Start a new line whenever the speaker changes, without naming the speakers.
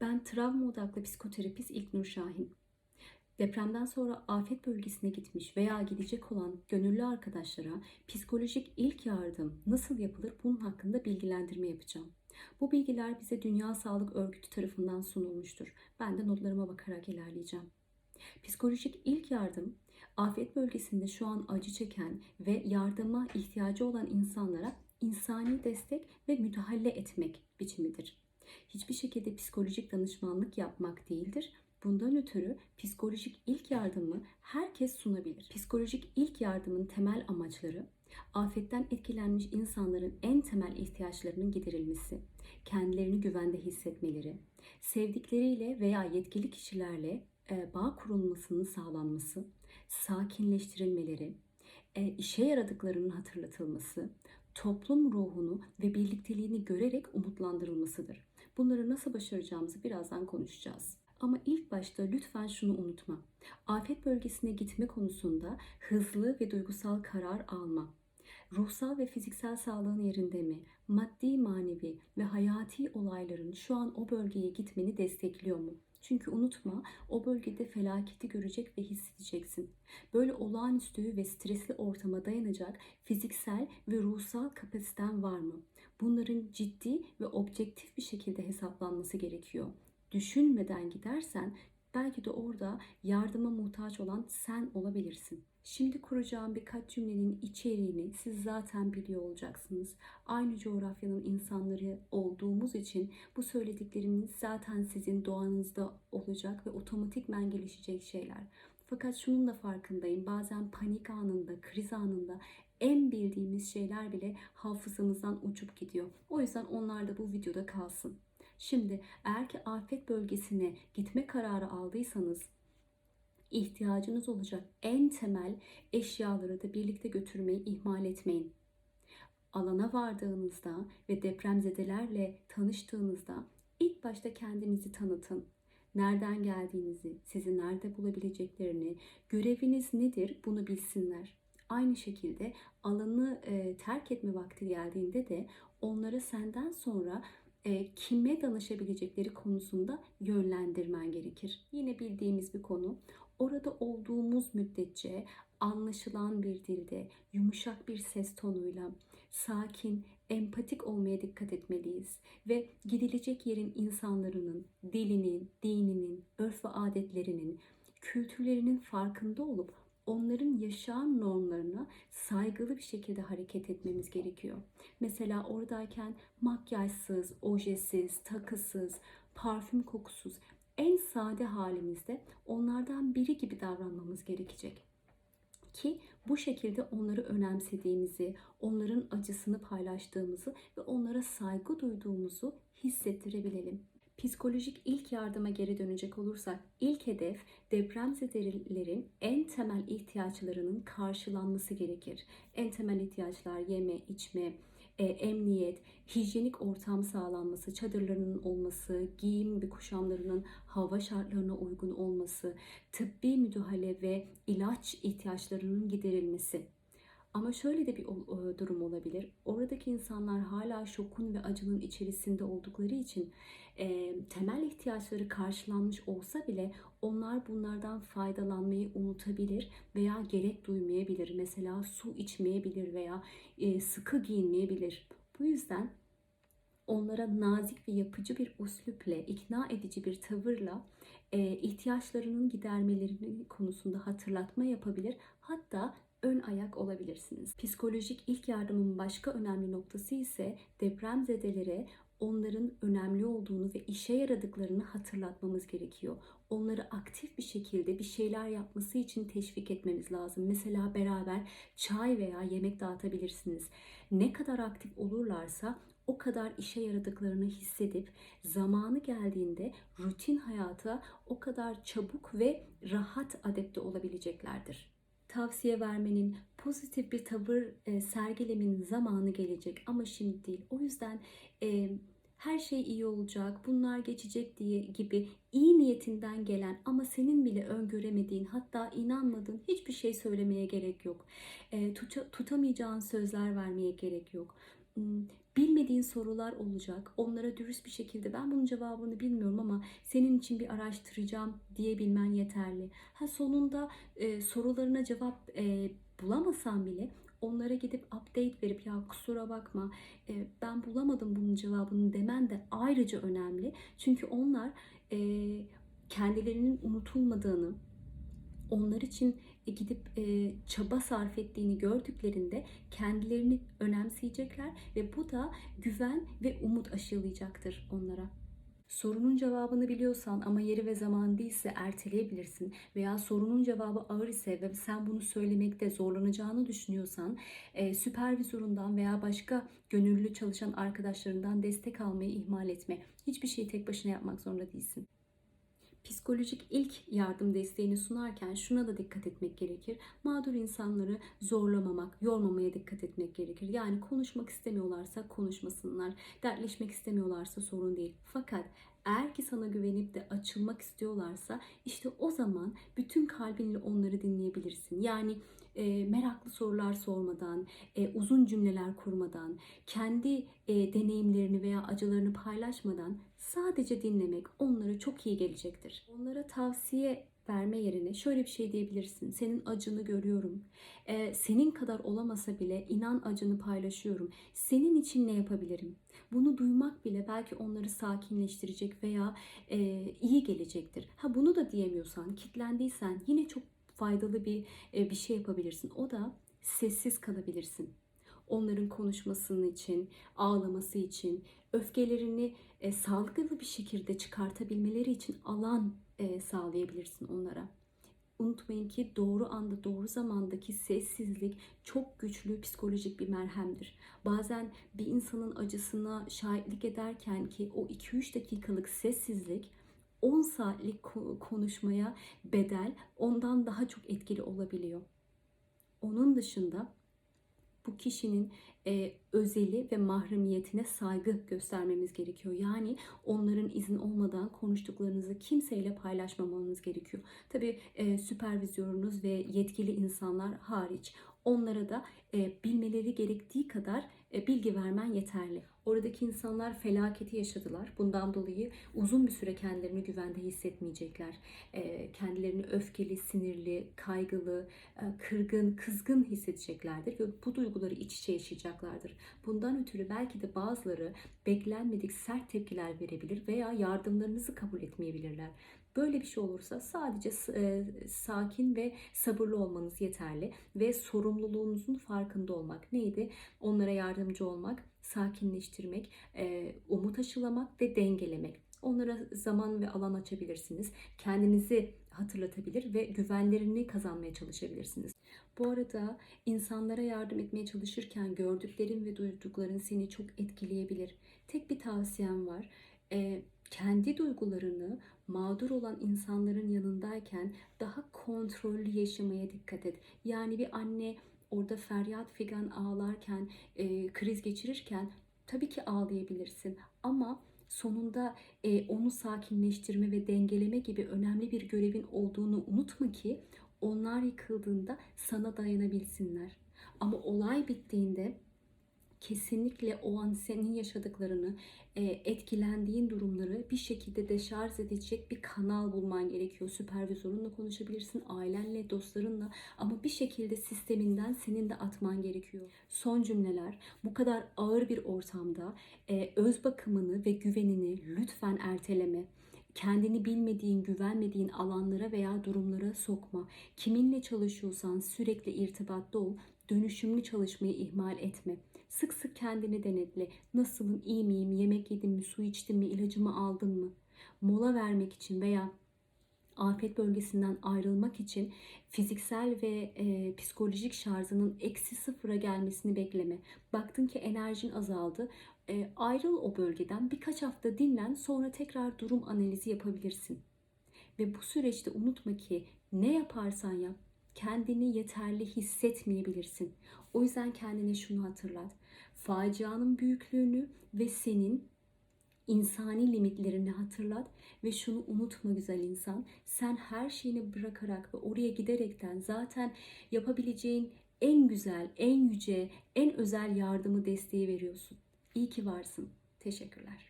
Ben travma odaklı psikoterapist İlknur Şahin. Depremden sonra afet bölgesine gitmiş veya gidecek olan gönüllü arkadaşlara psikolojik ilk yardım nasıl yapılır bunun hakkında bilgilendirme yapacağım. Bu bilgiler bize Dünya Sağlık Örgütü tarafından sunulmuştur. Ben de notlarıma bakarak ilerleyeceğim. Psikolojik ilk yardım, afet bölgesinde şu an acı çeken ve yardıma ihtiyacı olan insanlara insani destek ve müdahale etmek biçimidir. Hiçbir şekilde psikolojik danışmanlık yapmak değildir. Bundan ötürü psikolojik ilk yardımı herkes sunabilir. Psikolojik ilk yardımın temel amaçları afetten etkilenmiş insanların en temel ihtiyaçlarının giderilmesi, kendilerini güvende hissetmeleri, sevdikleriyle veya yetkili kişilerle e, bağ kurulmasının sağlanması, sakinleştirilmeleri, e, işe yaradıklarının hatırlatılması, toplum ruhunu ve birlikteliğini görerek umutlandırılmasıdır. Bunları nasıl başaracağımızı birazdan konuşacağız. Ama ilk başta lütfen şunu unutma. Afet bölgesine gitme konusunda hızlı ve duygusal karar alma. Ruhsal ve fiziksel sağlığın yerinde mi? Maddi, manevi ve hayati olayların şu an o bölgeye gitmeni destekliyor mu? Çünkü unutma o bölgede felaketi görecek ve hissedeceksin. Böyle olağanüstü ve stresli ortama dayanacak fiziksel ve ruhsal kapasiten var mı? Bunların ciddi ve objektif bir şekilde hesaplanması gerekiyor. Düşünmeden gidersen belki de orada yardıma muhtaç olan sen olabilirsin. Şimdi kuracağım birkaç cümlenin içeriğini siz zaten biliyor olacaksınız. Aynı coğrafyanın insanları olduğumuz için bu söylediklerimin zaten sizin doğanızda olacak ve otomatikmen gelişecek şeyler. Fakat şunun da farkındayım. Bazen panik anında, kriz anında en bildiğimiz şeyler bile hafızamızdan uçup gidiyor. O yüzden onlar da bu videoda kalsın. Şimdi eğer ki afet bölgesine gitme kararı aldıysanız ihtiyacınız olacak en temel eşyaları da birlikte götürmeyi ihmal etmeyin. Alana vardığınızda ve depremzedelerle tanıştığınızda ilk başta kendinizi tanıtın. Nereden geldiğinizi, sizi nerede bulabileceklerini, göreviniz nedir bunu bilsinler. Aynı şekilde alanı e, terk etme vakti geldiğinde de onları senden sonra e, kime danışabilecekleri konusunda yönlendirmen gerekir. Yine bildiğimiz bir konu. Orada olduğumuz müddetçe anlaşılan bir dilde, yumuşak bir ses tonuyla, sakin, empatik olmaya dikkat etmeliyiz ve gidilecek yerin insanların, dilinin, dininin, örf ve adetlerinin, kültürlerinin farkında olup onların yaşam normlarına saygılı bir şekilde hareket etmemiz gerekiyor. Mesela oradayken makyajsız, ojesiz, takısız, parfüm kokusuz en sade halimizde onlardan biri gibi davranmamız gerekecek. Ki bu şekilde onları önemsediğimizi, onların acısını paylaştığımızı ve onlara saygı duyduğumuzu hissettirebilelim. Psikolojik ilk yardıma geri dönecek olursak ilk hedef depremzedelerin en temel ihtiyaçlarının karşılanması gerekir. En temel ihtiyaçlar yeme, içme, e, emniyet, hijyenik ortam sağlanması, çadırlarının olması, giyim ve kuşamlarının hava şartlarına uygun olması, tıbbi müdahale ve ilaç ihtiyaçlarının giderilmesi. Ama şöyle de bir e, durum olabilir. Oradaki insanlar hala şokun ve acının içerisinde oldukları için e, temel ihtiyaçları karşılanmış olsa bile onlar bunlardan faydalanmayı unutabilir veya gerek duymayabilir. Mesela su içmeyebilir veya e, sıkı giyinmeyebilir. Bu yüzden onlara nazik ve yapıcı bir uslupla, ikna edici bir tavırla e, ihtiyaçlarının gidermeleri konusunda hatırlatma yapabilir. Hatta ön ayak olabilirsiniz. Psikolojik ilk yardımın başka önemli noktası ise depremzedelere onların önemli olduğunu ve işe yaradıklarını hatırlatmamız gerekiyor. Onları aktif bir şekilde bir şeyler yapması için teşvik etmemiz lazım. Mesela beraber çay veya yemek dağıtabilirsiniz. Ne kadar aktif olurlarsa o kadar işe yaradıklarını hissedip zamanı geldiğinde rutin hayata o kadar çabuk ve rahat adapte olabileceklerdir tavsiye vermenin, pozitif bir tavır e, sergilemenin zamanı gelecek ama şimdi değil. O yüzden e, her şey iyi olacak, bunlar geçecek diye gibi iyi niyetinden gelen ama senin bile öngöremediğin hatta inanmadığın hiçbir şey söylemeye gerek yok. E, tuta, tutamayacağın sözler vermeye gerek yok. Bilmediğin sorular olacak. Onlara dürüst bir şekilde ben bunun cevabını bilmiyorum ama senin için bir araştıracağım diyebilmen yeterli. Ha sonunda e, sorularına cevap e, bulamasan bile onlara gidip update verip ya kusura bakma e, ben bulamadım bunun cevabını demen de ayrıca önemli. Çünkü onlar e, kendilerinin unutulmadığını, onlar için e, gidip e, çaba sarf ettiğini gördüklerinde kendilerini önemseyecekler ve bu da güven ve umut aşılayacaktır onlara. Sorunun cevabını biliyorsan ama yeri ve zaman değilse erteleyebilirsin veya sorunun cevabı ağır ise ve sen bunu söylemekte zorlanacağını düşünüyorsan e, süpervizöründen veya başka gönüllü çalışan arkadaşlarından destek almayı ihmal etme. Hiçbir şeyi tek başına yapmak zorunda değilsin psikolojik ilk yardım desteğini sunarken şuna da dikkat etmek gerekir. Mağdur insanları zorlamamak, yormamaya dikkat etmek gerekir. Yani konuşmak istemiyorlarsa konuşmasınlar, dertleşmek istemiyorlarsa sorun değil. Fakat eğer ki sana güvenip de açılmak istiyorlarsa işte o zaman bütün kalbinle onları dinleyebilirsin. Yani e, meraklı sorular sormadan, e, uzun cümleler kurmadan, kendi e, deneyimlerini veya acılarını paylaşmadan sadece dinlemek onlara çok iyi gelecektir. Onlara tavsiye verme yerine şöyle bir şey diyebilirsin. Senin acını görüyorum. Ee, senin kadar olamasa bile inan acını paylaşıyorum. Senin için ne yapabilirim? Bunu duymak bile belki onları sakinleştirecek veya e, iyi gelecektir. Ha bunu da diyemiyorsan, kitlendiysen yine çok faydalı bir e, bir şey yapabilirsin. O da sessiz kalabilirsin. Onların konuşmasının için, ağlaması için, öfkelerini e, sağlıklı bir şekilde çıkartabilmeleri için alan e, sağlayabilirsin onlara. Unutmayın ki doğru anda, doğru zamandaki sessizlik çok güçlü psikolojik bir merhemdir. Bazen bir insanın acısına şahitlik ederken ki o 2-3 dakikalık sessizlik 10 saatlik konuşmaya bedel ondan daha çok etkili olabiliyor. Onun dışında bu kişinin e, özeli ve mahremiyetine saygı göstermemiz gerekiyor. Yani onların izin olmadan konuştuklarınızı kimseyle paylaşmamanız gerekiyor. Tabii e, süpervizyonunuz ve yetkili insanlar hariç onlara da e, bilmeleri gerektiği kadar e, bilgi vermen yeterli. Oradaki insanlar felaketi yaşadılar. Bundan dolayı uzun bir süre kendilerini güvende hissetmeyecekler. E, kendilerini öfkeli, sinirli, kaygılı, e, kırgın, kızgın hissedeceklerdir ve bu duyguları iç içe yaşayacaklardır. Bundan ötürü belki de bazıları beklenmedik sert tepkiler verebilir veya yardımlarınızı kabul etmeyebilirler. Böyle bir şey olursa sadece e, sakin ve sabırlı olmanız yeterli ve sorumluluğunuzun farkında olmak. Neydi? Onlara yardımcı olmak, sakinleştirmek, e, umut aşılamak ve dengelemek. Onlara zaman ve alan açabilirsiniz. Kendinizi hatırlatabilir ve güvenlerini kazanmaya çalışabilirsiniz. Bu arada insanlara yardım etmeye çalışırken gördüklerin ve duydukların seni çok etkileyebilir. Tek bir tavsiyem var. E, kendi duygularını mağdur olan insanların yanındayken daha kontrollü yaşamaya dikkat et. Yani bir anne orada feryat figan ağlarken, e, kriz geçirirken tabii ki ağlayabilirsin ama sonunda e, onu sakinleştirme ve dengeleme gibi önemli bir görevin olduğunu unutma ki onlar yıkıldığında sana dayanabilsinler. Ama olay bittiğinde kesinlikle o an senin yaşadıklarını, e, etkilendiğin durumları bir şekilde deşarj edecek bir kanal bulman gerekiyor. Süpervizörünle konuşabilirsin, ailenle, dostlarınla ama bir şekilde sisteminden senin de atman gerekiyor. Son cümleler bu kadar ağır bir ortamda e, öz bakımını ve güvenini lütfen erteleme kendini bilmediğin, güvenmediğin alanlara veya durumlara sokma. Kiminle çalışıyorsan sürekli irtibatta ol. Dönüşümlü çalışmayı ihmal etme. Sık sık kendini denetle. Nasılım, iyi miyim, yemek yedim mi, su içtim mi, ilacımı aldın mı? Mola vermek için veya afet bölgesinden ayrılmak için fiziksel ve e, psikolojik şarjının eksi sıfıra gelmesini bekleme. Baktın ki enerjin azaldı. E, ayrıl o bölgeden birkaç hafta dinlen sonra tekrar durum analizi yapabilirsin. Ve bu süreçte unutma ki ne yaparsan yap kendini yeterli hissetmeyebilirsin. O yüzden kendine şunu hatırlat. Facianın büyüklüğünü ve senin insani limitlerini hatırlat ve şunu unutma güzel insan. Sen her şeyini bırakarak ve oraya giderekten zaten yapabileceğin en güzel, en yüce, en özel yardımı desteği veriyorsun. İyi ki varsın. Teşekkürler.